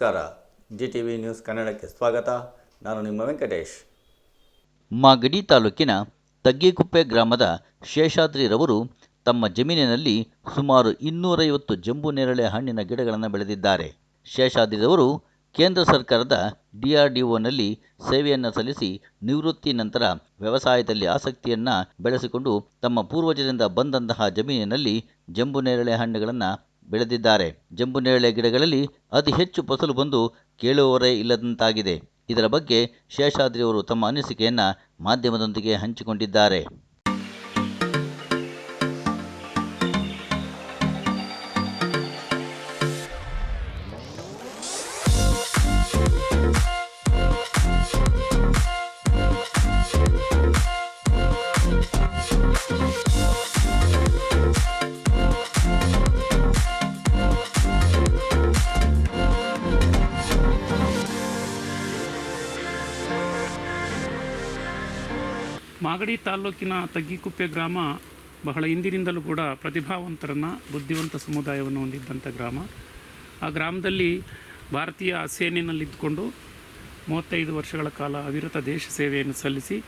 ನಮಸ್ಕಾರ. G T V news ಕನ್ನಡಕ್ಕೆ ಸ್ವಾಗತ. ನಾನು ನಿಮ್ಮ ವೆಂಕಟೇಶ್. ಮಾಗಡಿ ತಾಲೂಕಿನ ತಗ್ಗಿಕುಪ್ಪೆ ಗ್ರಾಮದ ಶೇಷಾದ್ರಿರವರು ತಮ್ಮ ಜಮೀನಿನಲ್ಲಿ ಸುಮಾರು ಇನ್ನೂರೈವತ್ತು ಜಂಬು ನೇರಳೆ ಹಣ್ಣಿನ ಗಿಡಗಳನ್ನು ಬೆಳೆದಿದ್ದಾರೆ. ಶೇಷಾದ್ರಿರವರು ಕೇಂದ್ರ ಸರ್ಕಾರದ ಡಿಆರ್ಡಿಒನಲ್ಲಿ ಸೇವೆಯನ್ನು ಸಲ್ಲಿಸಿ ನಿವೃತ್ತಿ ನಂತರ ವ್ಯವಸಾಯದಲ್ಲಿ ಆಸಕ್ತಿಯನ್ನು ಬೆಳೆಸಿಕೊಂಡು ತಮ್ಮ ಪೂರ್ವಜರಿಂದ ಬಂದಂತಹ ಜಮೀನಿನಲ್ಲಿ ಜಂಬು ನೇರಳೆ ಹಣ್ಣುಗಳನ್ನು ಬೆಳೆದಿದ್ದಾರೆ. ಜಂಬು ನೇರಳೆ ಗಿಡಗಳಲ್ಲಿ ಅತಿ ಹೆಚ್ಚು ಫಸಲು ಬಂದು ಕೇಳುವವರೇ ಇಲ್ಲದಂತಾಗಿದೆ. ಇದರ ಬಗ್ಗೆ ಶೇಷಾದ್ರಿಯವರು ತಮ್ಮ ಅನಿಸಿಕೆಯನ್ನ ಮಾಧ್ಯಮದೊಂದಿಗೆ ಹಂಚಿಕೊಂಡಿದ್ದಾರೆ. ಮಾಗಡಿ ತಾಲ್ಲೂಕಿನ ತಗ್ಗಿಕುಪ್ಪೆ ಗ್ರಾಮ ಬಹಳ ಹಿಂದಿನಿಂದಲೂ ಕೂಡ ಪ್ರತಿಭಾವಂತರನ್ನು, ಬುದ್ಧಿವಂತ ಸಮುದಾಯವನ್ನು ಹೊಂದಿದ್ದಂಥ ಗ್ರಾಮ. ಆ ಗ್ರಾಮದಲ್ಲಿ ಭಾರತೀಯ ಸೇನೆಯಲ್ಲಿದ್ದುಕೊಂಡು ಮೂವತ್ತೈದು ವರ್ಷಗಳ ಕಾಲ ಅವಿರತ ದೇಶ ಸೇವೆಯನ್ನು ಸಲ್ಲಿಸಿ,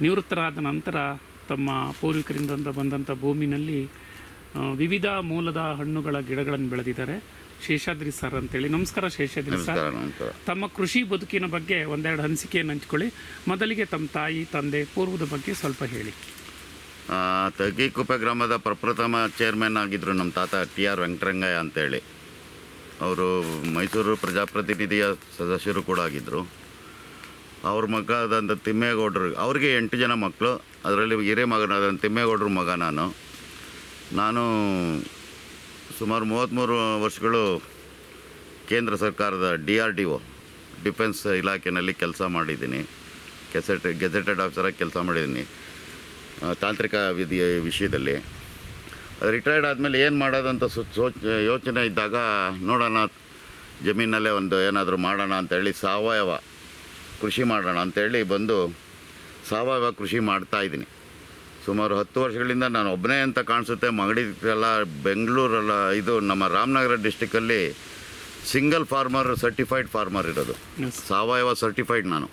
ನಿವೃತ್ತರಾದ ನಂತರ ತಮ್ಮ ಪೂರ್ವಿಕರಿಂದ ಬಂದಂಥ ಭೂಮಿನಲ್ಲಿ ವಿವಿಧ ಮೂಲದ ಹಣ್ಣುಗಳ ಗಿಡಗಳನ್ನು ಬೆಳೆದಿದ್ದಾರೆ. ಶೇಷಾದ್ರಿ ಸರ್ ಅಂತೇಳಿ. ನಮಸ್ಕಾರ ಶೇಷಾದ್ರಿ ಸರ್. ತಮ್ಮ ಕೃಷಿ ಬದುಕಿನ ಬಗ್ಗೆ ಒಂದೆರಡು ಅನಿಸಿಕೆಯನ್ನು ಹಂಚ್ಕೊಳ್ಳಿ. ಮೊದಲಿಗೆ ತಮ್ಮ ತಾಯಿ ತಂದೆ ಪೂರ್ವದ ಬಗ್ಗೆ ಸ್ವಲ್ಪ ಹೇಳಿ. ಆ, ತಗ್ಗಿಕುಪ್ಪೆ ಗ್ರಾಮದ ಪ್ರಪ್ರಥಮ ಚೇರ್ಮನ್ ಆಗಿದ್ದರು ನಮ್ಮ ತಾತ ಟಿ ಆರ್ ವೆಂಕಟರಂಗಯ್ಯ ಅಂತೇಳಿ. ಅವರು ಮೈಸೂರು ಪ್ರಜಾಪ್ರತಿನಿಧಿಯ ಸದಸ್ಯರು ಕೂಡ ಆಗಿದ್ದರು ಅವ್ರ ಮಗದಂಥ ತಿಮ್ಮೇಗೌಡರು ಅವ್ರಿಗೆ ಎಂಟು ಜನ ಮಕ್ಕಳು ಅದರಲ್ಲಿ ಹಿರೇ ಮಗನಾದ ತಿಮ್ಮೇಗೌಡ್ರ ಮಗ ನಾನು. ನಾನು ಸುಮಾರು ಮೂವತ್ತ್ಮೂರು ವರ್ಷಗಳು ಕೇಂದ್ರ ಸರ್ಕಾರದ D R D O, defence ಇಲಾಖೆಯಲ್ಲಿ ಕೆಲಸ ಮಾಡಿದ್ದೀನಿ. ಗೆಸೆಟ್ ಗೆಜೆಟೆಡ್ ಆಫೀಸರಾಗಿ ಕೆಲಸ ಮಾಡಿದ್ದೀನಿ. ತಾಂತ್ರಿಕ ವಿಧಿ ವಿಷಯದಲ್ಲಿ. ರಿಟೈರ್ಡ್ ಆದಮೇಲೆ ಏನು ಮಾಡೋದಂತ ಸೋಚ ಯೋಚನೆ ಇದ್ದಾಗ ನೋಡೋಣ, ಜಮೀನಲ್ಲೇ ಒಂದು ಏನಾದರೂ ಮಾಡೋಣ ಅಂತೇಳಿ ಸಾವಯವ ಕೃಷಿ ಮಾಡೋಣ ಅಂತೇಳಿ ಬಂದು ಸಾವಯವ ಕೃಷಿ ಮಾಡ್ತಾ ಇದ್ದೀನಿ. ಸುಮಾರು ಹತ್ತು ವರ್ಷಗಳಿಂದ ನಾನು ಒಬ್ಬನೇ ಅಂತ ಕಾಣಿಸುತ್ತೆ. ಮಗಡಿ ಎಲ್ಲ ಬೆಂಗಳೂರಲ್ಲ ಇದು ನಮ್ಮ ರಾಮನಗರ ಡಿಸ್ಟಿಕಲ್ಲಿ ಸಿಂಗಲ್ ಫಾರ್ಮರ್ ಸರ್ಟಿಫೈಡ್ ಫಾರ್ಮರ್ ಇರೋದು. ಸಾವಯವ ಸರ್ಟಿಫೈಡ್ ನಾನು.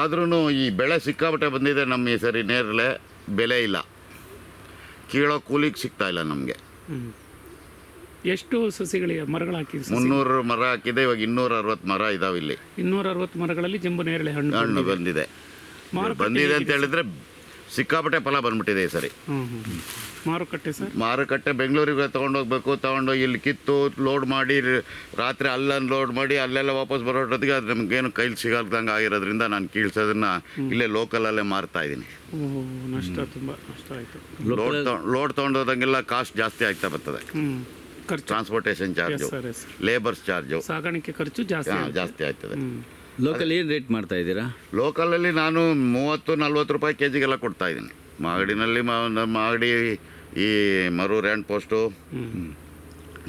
ಆದ್ರೂ ಈ ಬೆಳೆ ಸಿಕ್ಕಾಪಟ್ಟೆ ಬಂದಿದೆ ನಮ್ಮ ಈ ಸರಿ ನೇರಳೆ ಬೆಲೆ ಇಲ್ಲ. ಕೀಳೋ ಕೂಲಿಗೆ ಸಿಗ್ತಾ ಇಲ್ಲ ನಮಗೆ. ಎಷ್ಟು ಸಸಿಗಳಿಗೆ ಮರಗಳು ಮುನ್ನೂರು ಮರ ಹಾಕಿದೆ ಇವಾಗ ಇನ್ನೂರ ಅರವತ್ತು ಮರ ಇದಾವೆ ಇಲ್ಲಿ. ಇನ್ನೂರ ಅರವತ್ತು ಮರಗಳಲ್ಲಿ ಜಂಬು ನೇರಳೆ ಹಣ್ಣು ಹಣ್ಣು ಬಂದಿದೆ. ಬಂದಿದೆ ಅಂತ ಹೇಳಿದ್ರೆ ಸಿಕ್ಕಾಪಟ್ಟೆ ಫಲ ಬಂದ್ಬಿಟ್ಟಿದೆ ಈ ಸರಿ. ಮಾರುಕಟ್ಟೆ ಸರ್? ಮಾರುಕಟ್ಟೆ ಬೆಂಗಳೂರಿಗೆ ತೊಗೊಂಡೋಗ್ಬೇಕು ತೊಗೊಂಡೋಗಿ ಇಲ್ಲಿ ಕಿತ್ತು ಲೋಡ್ ಮಾಡಿ ರಾತ್ರಿ ಅಲ್ಲನ್ನು ಲೋಡ್ ಮಾಡಿ ಅಲ್ಲೆಲ್ಲ ವಾಪಸ್ ಬರೋಟೊತ್ತಿಗೆ ಅದು ನಮಗೇನು ಕೈಲಿ ಸಿಗಲ್ದಂಗೆ ಆಗಿರೋದ್ರಿಂದ ನಾನು ಕೀಳ್ಸೋದನ್ನ ಇಲ್ಲೇ ಲೋಕಲಲ್ಲೇ ಮಾರ್ತಾ ಇದ್ದೀನಿ. ನಷ್ಟ ತುಂಬ ನಷ್ಟ ಆಯಿತು. ಲೋಡ್ ಲೋಡ್ ತೊಗೊಂಡೋದಂಗೆಲ್ಲ ಕಾಸ್ಟ್ ಜಾಸ್ತಿ ಆಗ್ತಾ ಬರ್ತದೆ. ಟ್ರಾನ್ಸ್ಪೋರ್ಟೇಷನ್ ಚಾರ್ಜು ಲೇಬರ್ಸ್ ಚಾರ್ಜು ಸಾಗಾಣಿಕೆ ಖರ್ಚು ಜಾಸ್ತಿ. ಜಾಸ್ತಿ ಆಯ್ತದೆ. ಹ್ಞೂ ಲೋಕಲ್ ಏನು ರೇಟ್ ಮಾಡ್ತಾ ಇದ್ದೀರಾ? ಲೋಕಲಲ್ಲಿ ನಾನು ಮೂವತ್ತು ನಲ್ವತ್ತು ರೂಪಾಯಿ ಕೆ ಜಿಗೆಲ್ಲ ಕೊಡ್ತಾ ಇದ್ದೀನಿ. ಮಾಗಡಿನಲ್ಲಿ ಮಾಗಡಿ ಈ ಮರೂರ್ ಹ್ಯಾಂಡ್ ಪೋಸ್ಟು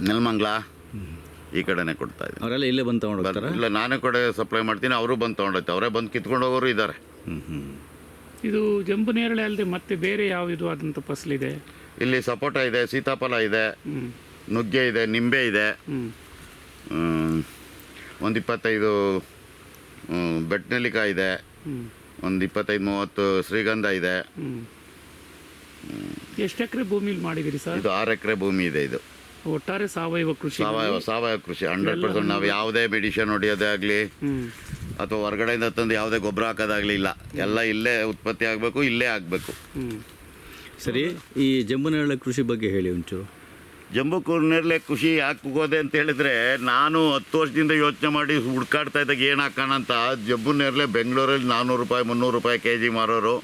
ನೆಲಮಂಗ್ಲ ಈ ಕಡೆನೇ ಕೊಡ್ತಾ ಇದ್ದೀನಿ. ಅವರೆಲ್ಲ ಇಲ್ಲೇ ಬಂದು ತೊಗೊಂಡು ಇಲ್ಲ ನಾನೇ ಕಡೆ ಸಪ್ಲೈ ಮಾಡ್ತೀನಿ ಅವರು ಬಂದು ತೊಗೊಂಡೋಗ್ತಾರೆ ಅವರೇ ಬಂದು ಕಿತ್ಕೊಂಡು ಹೋಗೋರು ಇದ್ದಾರೆ. ಹ್ಞೂ ಹ್ಞೂ ಇದು ಜಂಬು ನೇರಳೆ ಅಲ್ಲದೆ ಮತ್ತೆ ಬೇರೆ ಯಾವ ಇದು ಆದಂಥ ಫಸಲಿದೆ ಇಲ್ಲಿ ಸಪೋಟ ಇದೆ ಸೀತಾಫಲ ಇದೆ ನುಗ್ಗೆ ಇದೆ ನಿಂಬೆ ಇದೆ. ಒಂದು ಇಪ್ಪತ್ತೈದು ಬೆಟ್ನೆಲ್ಲಿಕಾಯಿ ಇದೆ. ಒಂದು ಇಪ್ಪತ್ತೈದು ಮೂವತ್ತು ಶ್ರೀಗಂಧ ಇದೆ. ಎಷ್ಟು ಎಕರೆ ಭೂಮಿಲಿ ಮಾಡಿದಿರಿ ಸರ್? ಇದು ಆರು ಎಕರೆ ಭೂಮಿ ಇದೆ ಇದು. ಒಟ್ಟಾರೆ ಸಾವಯವ ಕೃಷಿ ಸಾವಯವ ಸಾವಯವ ಕೃಷಿ ಹಂಡ್ರೆಡ್ ಪರ್ಸೆಂಟ್ ನಾವು ಯಾವುದೇ ಮೆಡಿಷನ್ ಹೊಡೆಯೋದೇ ಆಗಲಿ ಅಥವಾ ಹೊರಗಡೆಯಿಂದ ತಂದು ಯಾವುದೇ ಗೊಬ್ಬರ ಹಾಕೋದಾಗಲಿ ಇಲ್ಲ. ಎಲ್ಲ ಇಲ್ಲೇ ಉತ್ಪತ್ತಿ ಆಗಬೇಕು ಇಲ್ಲೇ ಆಗಬೇಕು. ಸರಿ ಈ ಜಂಬುನೇರಳೆ ಕೃಷಿ ಬಗ್ಗೆ ಹೇಳಿ ಒಂಚೂರು. ಜಂಬೂ ಖುಷಿ ಯಾಕೆ ಹೋಗೋದೆ ಅಂತ ಹೇಳಿದ್ರೆ ನಾನು ಹತ್ತು ವರ್ಷದಿಂದ ಯೋಚನೆ ಮಾಡಿ ಹುಡ್ಕಾಡ್ತಾ ಇದ್ದಾಗ ಏನು ಹಾಕೋಣ ಅಂತ ಜಂಬೂ ನೇರಳೆ ಬೆಂಗಳೂರಲ್ಲಿ ನಾನ್ನೂರು ರೂಪಾಯಿ ಮುನ್ನೂರು ರೂಪಾಯಿ ಕೆ ಜಿ ಮಾರೋರು.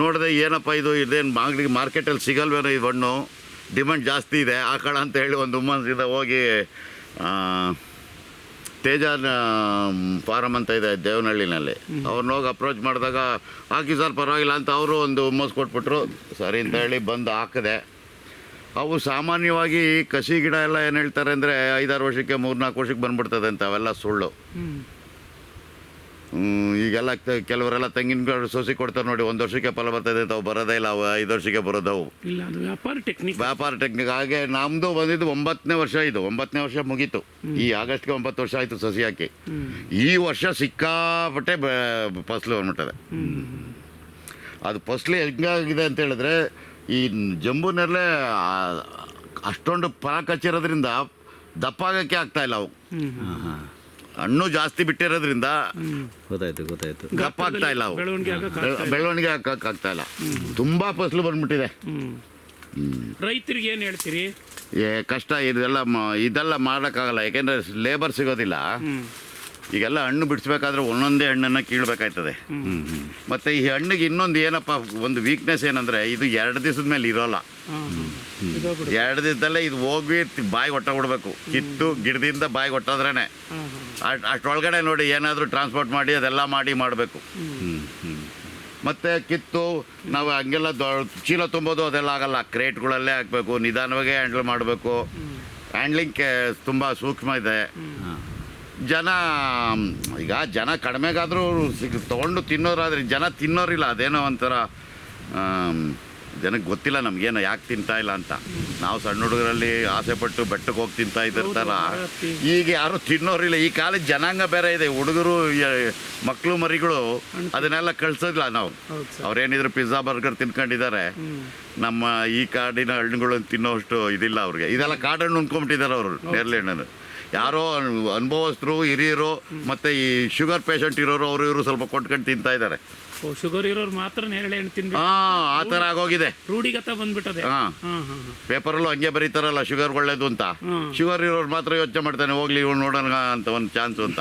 ನೋಡಿದೆ ಏನಪ್ಪ ಇದು ಇದೇನು ಮಾಗಡಿ ಮಾರ್ಕೆಟಲ್ಲಿ ಸಿಗಲ್ವೇನೋ ಈ ಹಣ್ಣು? ಡಿಮ್ಯಾಂಡ್ ಜಾಸ್ತಿ ಇದೆ ಹಾಕೋಣ ಅಂತ ಹೇಳಿ ಒಂದು ಉಮ್ಮಸಿಂದ ಹೋಗಿ ತೇಜ ಫಾರಮ್ ಅಂತ ಇದೆ ದೇವನಹಳ್ಳಿನಲ್ಲಿ. ಅವ್ರನ್ನ ಹೋಗಿ ಅಪ್ರೋಚ್ ಮಾಡಿದಾಗ ಹಾಕಿ ಸರ್ ಪರವಾಗಿಲ್ಲ ಅಂತ ಅವರು ಒಂದು ಹುಮ್ಮಸ್ ಕೊಟ್ಬಿಟ್ರು. ಸರಿ ಅಂತ ಹೇಳಿ ಬಂದು ಹಾಕಿದೆ. ಅವು ಸಾಮಾನ್ಯವಾಗಿ ಕಸಿ ಗಿಡ ಎಲ್ಲ ಏನು ಹೇಳ್ತಾರೆ ಅಂದರೆ ಐದಾರು ವರ್ಷಕ್ಕೆ ಮೂರ್ನಾಲ್ಕು ವರ್ಷಕ್ಕೆ ಬಂದ್ಬಿಡ್ತದೆ ಅಂತ ಅವೆಲ್ಲ ಸುಳ್ಳು. ಈಗೆಲ್ಲ ಕೆಲವರೆಲ್ಲ ತೆಂಗಿನ ಸೋಸಿ ಕೊಡ್ತಾರೆ ನೋಡಿ ಒಂದು ವರ್ಷಕ್ಕೆ ಫಲ ಬರ್ತದೆ ಅವು ಬರೋದೇ ಇಲ್ಲ ಅವು ಐದು ವರ್ಷಕ್ಕೆ ಬರೋದವು. ಇಲ್ಲ ಅದು ವ್ಯಾಪಾರ ಟೆಕ್ನಿಕ್ ವ್ಯಾಪಾರ ಟೆಕ್ನಿಕ್ ಹಾಗೆ ನಮ್ಮದು ಬಂದಿದ್ದು ಒಂಬತ್ತನೇ ವರ್ಷ ಇದು ಒಂಬತ್ತನೇ ವರ್ಷ ಮುಗೀತು. ಈ ಆಗಸ್ಟ್ಗೆ ಒಂಬತ್ತು ವರ್ಷ ಆಯಿತು ಸಸಿ ಹಾಕಿ. ಈ ವರ್ಷ ಸಿಕ್ಕಾಪಟ್ಟೆ ಫಸಲು ಬಂದ್ಬಿಟ್ಟದೆ. ಅದು ಫಸ್ಲು ಹೆಂಗಾಗಿದೆ ಅಂತ ಹೇಳಿದ್ರೆ ಈ ಜಂಬೂನಲ್ಲೇ ನೇರಳೆ ಅಷ್ಟೊಂದು ಫಲ ಕಚ್ಚಿರೋದ್ರಿಂದ ದಪ್ಪ ಆಗಕ್ಕೆ ಆಗ್ತಾ ಇಲ್ಲ ಅವು. ಹಾಂ ಹಾಂ ಹಣ್ಣು ಜಾಸ್ತಿ ಬಿಟ್ಟಿರೋದ್ರಿಂದ ಗೊತ್ತಾಯ್ತು ಗೊತ್ತಾಯ್ತು. ದಪ್ಪ ಆಗ್ತಾ ಇಲ್ಲ ಅವು. ಬೆಳವಣಿಗೆ ಆಗ್ತಾ ಇಲ್ಲ. ತುಂಬಾ ಫಸಲು ಬಂದ್ಬಿಟ್ಟಿದೆ. ರೈತರಿಗೆ ಏನು ಹೇಳ್ತೀರಿ? ಏ ಕಷ್ಟ ಇದೆಲ್ಲ ಮ- ಇದೆಲ್ಲ ಮಾಡೋಕ್ಕಾಗಲ್ಲ ಯಾಕೆಂದ್ರೆ ಲೇಬರ್ ಸಿಗೋದಿಲ್ಲ. ಈಗೆಲ್ಲ ಹಣ್ಣು ಬಿಡಿಸ್ಬೇಕಾದ್ರೆ ಒಂದೊಂದೇ ಹಣ್ಣನ್ನು ಕೀಳಬೇಕಾಯ್ತದೆ. ಮತ್ತು ಈ ಹಣ್ಣಿಗೆ ಇನ್ನೊಂದು ಏನಪ್ಪ, ಒಂದು ವೀಕ್ನೆಸ್ ಏನಂದರೆ ಇದು ಎರಡು ದಿವಸದ ಮೇಲೆ ಇರೋಲ್ಲ. ಎರಡು ದಿವಸದಲ್ಲೇ ಇದು ಹೋಗಿ ಬಾಯಿ ಹೊಟ್ಟ ಬಿಡಬೇಕು. ಕಿತ್ತು ಗಿಡದಿಂದ ಬಾಯಿ ಹೊಟ್ಟಾದ್ರೇ ಅಷ್ಟೊಳಗಡೆ ನೋಡಿ ಏನಾದರೂ ಟ್ರಾನ್ಸ್ಪೋರ್ಟ್ ಮಾಡಿ ಅದೆಲ್ಲ ಮಾಡಿ ಮಾಡಬೇಕು. ಮತ್ತೆ ಕಿತ್ತು ನಾವು ಹಂಗೆಲ್ಲ ದೊ, ಚೀಲ ತುಂಬೋದು ಅದೆಲ್ಲ ಆಗಲ್ಲ. ಕ್ರೇಟ್ಗಳಲ್ಲೇ ಹಾಕಬೇಕು, ನಿಧಾನವಾಗೇ ಹ್ಯಾಂಡಲ್ ಮಾಡಬೇಕು. ಹ್ಯಾಂಡ್ಲಿಂಗ್ ತುಂಬ ಸೂಕ್ಷ್ಮ ಇದೆ. ಜನ ಈಗ ಜನ ಕಡಿಮೆಗಾದರೂ ಸಿಗ್ ತೊಗೊಂಡು ತಿನ್ನೋರಾದ್ರೆ ಜನ ತಿನ್ನೋರಿಲ್ಲ ಅದೇನೋ ಒಂಥರ ಜನಕ್ಕೆ ಗೊತ್ತಿಲ್ಲ ನಮಗೇನು ಯಾಕೆ ತಿಂತಾ ಇಲ್ಲ ಅಂತ. ನಾವು ಸಣ್ಣ ಹುಡುಗರಲ್ಲಿ ಆಸೆ ಪಟ್ಟು ಬೆಟ್ಟಕ್ಕೆ ಹೋಗಿ ತಿಂತಾ ಇದ್ದಿರ್ತಾರ. ಈಗ ಯಾರು ತಿನ್ನೋರಿಲ್ಲ. ಈ ಕಾಲದ ಜನಾಂಗ ಬೇರೆ ಇದೆ. ಹುಡುಗರು ಮಕ್ಕಳು ಮರಿಗಳು ಅದನ್ನೆಲ್ಲ ಕಳ್ಸೋದಿಲ್ಲ ನಾವು. ಅವ್ರೇನಿದ್ರು ಪಿಜ್ಜಾ ಬರ್ಗರ್ ತಿನ್ಕೊಂಡಿದ್ದಾರೆ. ನಮ್ಮ ಈ ಕಾಡಿನ ಹಣ್ಣುಗಳನ್ನು ತಿನ್ನೋಷ್ಟು ಇದಿಲ್ಲ ಅವ್ರಿಗೆ. ಇದೆಲ್ಲ ಕಾಡಣ್ಣು ಉಣ್ಕೊಂಬಿಟ್ಟಿದ್ದಾರೆ ಅವರು ನೇರಳೆ ಹಣ್ಣನ್ನು. ಯಾರೋ ಅನ್- ಅನುಭವಸ್ಥರು ಹಿರಿಯರು ಮತ್ತೆ ಈ ಶುಗರ್ ಪೇಷಂಟ್ ಇರೋರು ಅವರು ಇವರು ಸ್ವಲ್ಪ ಕೊಟ್ಕೊಂಡು ತಿಂತಾ ಇದ್ದಾರೆ. ಓ ಶುಗರ್ ಇರೋರು ಮಾತ್ರ ನೇರಳೆ ಹಣ್ಣು ತಿನ್ಬೇಕು ಹಾ ಆ ಥರ ಆಗೋಗಿದೆ. ರೂಢಿಗತ ಬಂದ್ಬಿಟ್ಟದೆ. ಹಾ. ಪೇಪರಲ್ಲೂ ಹಂಗೆ ಬರೀತಾರಲ್ಲ ಶುಗರ್ ಒಳ್ಳೇದು ಅಂತ. ಶುಗರ್ ಇರೋರು ಮಾತ್ರ ಯೋಚನೆ ಮಾಡ್ತಾನೆ ಹೋಗ್ಲಿ ಇವ್ನು ನೋಡೋಣ ಅಂತ ಒಂದು ಚಾನ್ಸ್ ಅಂತ.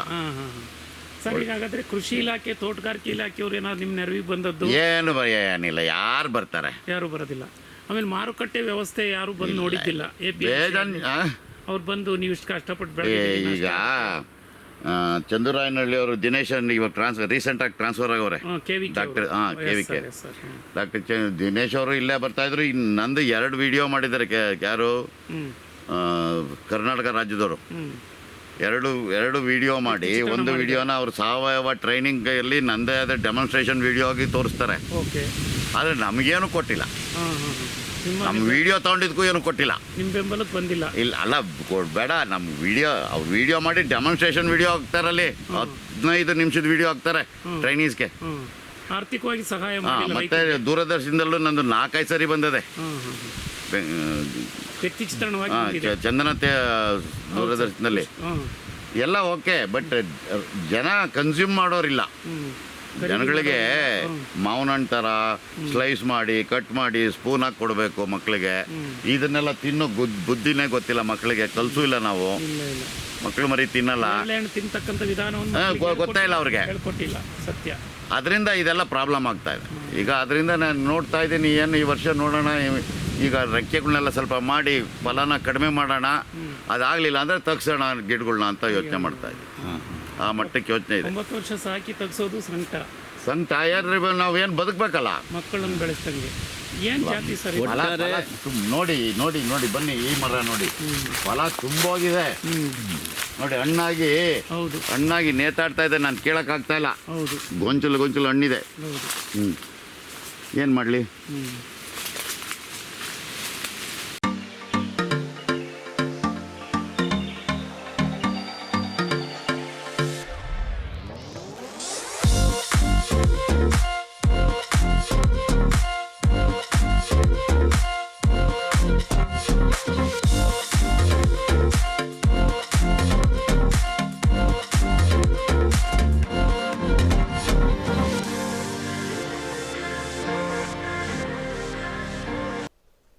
ಸರ್ ಹಾಗಾದ್ರೆ ಕೃಷಿ ಇಲಾಖೆ ತೋಟಗಾರಿಕೆ ಇಲಾಖೆಯವ್ರು ಏನಾದ್ರು ನಿಮ್ಮ ನೆರವಿಗೆ ಬಂದದ್ದು? ಏನು ಏನಿಲ್ಲ. ಯಾರು ಬರ್ತಾರೆ? ಯಾರು ಬರೋದಿಲ್ಲ. ಆಮೇಲೆ ಮಾರುಕಟ್ಟೆ ವ್ಯವಸ್ಥೆ ಯಾರು ಬಂದು ನೋಡಿದ್ದಿಲ್ಲ? ಬೇಜಾನ್? ಅವ್ರು ಬಂದು ನೀವು ಇಷ್ಟು ಕಷ್ಟಪಟ್ಟು ಏ, ಬೆಳೆದಿದ್ದೀರಿ ಈಗ ಆ, ಚಂದ್ರರಾಯನಹಳ್ಳಿ ಅವರು ದಿನೇಶ್ ಇವಾಗ ಟ್ರಾನ್ಸ್ಫರ್ ರೀಸೆಂಟಾಗಿ ಟ್ರಾನ್ಸ್ಫರ್ ಆಗವ್ರೆ. ಕೆ ವಿ ಡಾಕ್ಟರ್ ಹಾಂ K V K sir doctor ಚ ದಿನೇಶ್ ಅವರು ಇಲ್ಲೇ ಬರ್ತಾ ಇದ್ರು. ಇನ್ನು ನಂದು ಎರಡು ವಿಡಿಯೋ ಮಾಡಿದ್ದಾರೆ ಕೆ- ಯಾರು? ಹ್ಞೂ ಆ, ಕರ್ನಾಟಕ ರಾಜ್ಯದವರು. ಹ್ಞೂ ಎರಡು ಎರಡು ವಿಡಿಯೋ ಮಾಡಿ. ಒಂದು ವಿಡಿಯೋನ ಅವ್ರು ಸಾವಯವ ಟ್ರೈನಿಂಗಲ್ಲಿ ನಂದೇ ಆದ ಡೆಮಾನ್ಸ್ಟ್ರೇಷನ್ ವಿಡಿಯೋ ಆಗಿ ತೋರಿಸ್ತಾರೆ. ಓಕೆ ಆದರೆ ನಮಗೇನು ಕೊಟ್ಟಿಲ್ಲ. ಹಾಂ ಹಾಂ ನಿಮ್ಮ ನಮ್ಮ ವಿಡಿಯೋ ತೊಗೊಂಡಿದ್ದಕ್ಕೂ ಏನು ಕೊಟ್ಟಿಲ್ಲ. ನಿಮ್ಮ ಬೆಂಬಲಕ್ಕೆ ಬಂದಿಲ್ಲ. ಇಲ್ಲ ಅಲ್ಲ ಬೇಡ ನಮ್ಮ ವಿಡಿಯೋ ವಿಡಿಯೋ ಮಾಡಿ ಡೆಮಾನ್ಸ್ಟ್ರೇಷನ್ ವಿಡಿಯೋ ಹಾಕ್ತಾರಲ್ಲಿ ಹದಿನೈದು ನಿಮಿಷದ ವಿಡಿಯೋ ಹಾಕ್ತಾರೆ ಟ್ರೈನೀಸ್ಗೆ. ಆರ್ಥಿಕವಾಗಿ ಸಹಾಯ ಮತ್ತೆ ದೂರದರ್ಶನದಲ್ಲೂ ನಂದು ನಾಲ್ಕೈದು ಸರಿ ಬಂದದೆ. ಚಂದನ ದೂರದರ್ಶನದಲ್ಲಿ. ಎಲ್ಲ ಓಕೆ ಬಟ್ ಜನ ಕನ್ಸ್ಯೂಮ್ ಮಾಡೋರಿಲ್ಲ. ಜನಗಳಿಗೆ ಮಾವಿನ ಹಣ್ಣು ಥರ ಸ್ಲೈಸ್ ಮಾಡಿ ಕಟ್ ಮಾಡಿ ಸ್ಪೂನ್ ಹಾಕಿ ಕೊಡಬೇಕು ಮಕ್ಕಳಿಗೆ ಇದನ್ನೆಲ್ಲ ತಿನ್ನೋ ಬುದ್ಧಿನೇ ಗೊತ್ತಿಲ್ಲ ಮಕ್ಕಳಿಗೆ ಕಲಸೂ ಇಲ್ಲ ನಾವು. ಮಕ್ಕಳು ಮರಿ ತಿನ್ನಲ್ಲ. ಗೊತ್ತಾ ತಿಂತಕ್ಕಂಥ ವಿಧಾನವನ್ನು ಗೊತ್ತೇ ಇಲ್ಲ ಅವ್ರಿಗೆ. ಸತ್ಯ. ಅದರಿಂದ ಇದೆಲ್ಲ ಪ್ರಾಬ್ಲಮ್ ಆಗ್ತಾ ಇದೆ. ಈಗ ಅದರಿಂದ ನಾನು ನೋಡ್ತಾ ಇದ್ದೀನಿ ಏನು ಈ ವರ್ಷ ನೋಡೋಣ ಈಗ ರೆಕ್ಕೆಗಳನ್ನೆಲ್ಲ ಸ್ವಲ್ಪ ಮಾಡಿ ಫಲನ ಕಡಿಮೆ ಮಾಡೋಣ ಅದಾಗಲಿಲ್ಲ ಅಂದರೆ ತಗ್ಸೋಣ ಗಿಡಗಳನ್ನ ಅಂತ ಯೋಚನೆ ಮಾಡ್ತಾ ಇದ್ದೀವಿ ಹಾಂ ಆ ಮಟ್ಟಕ್ಕೆ ಯೋಚನೆ ಇದೆ. ಒಂಬತ್ತು ವರ್ಷ ಸಾಕಿ ತಗ್ಸೋದು ಸಂಕಟ. ಯಾರು ನಾವು ನಾವೇನು ಬದುಕಬೇಕಲ್ಲ? ಮಕ್ಕಳನ್ನು ಬೆಳೆಸ್ದಂಗೆ ಏನು ಜಾತಿ ಸರಿ ನೋಡಿ ನೋಡಿ ನೋಡಿ ಬನ್ನಿ ಈ ಮರ ನೋಡಿ. ಫಲ ತುಂಬೋಗಿದೆ. ನೋಡಿ ಹಣ್ಣಾಗಿ ಹೌದು. ಹಣ್ಣಾಗಿ ನೇತಾಡ್ತಾ ಇದೆ ನಾನು ಕೇಳೋಕ್ಕಾಗ್ತಾ ಇಲ್ಲ. ಹೌದು. ಗೊಂಚಲು ಗೊಂಚಲು ಹಣ್ಣಿದೆ. ಹೌದು. ಹ್ಞೂ ಏನು ಮಾಡಲಿ?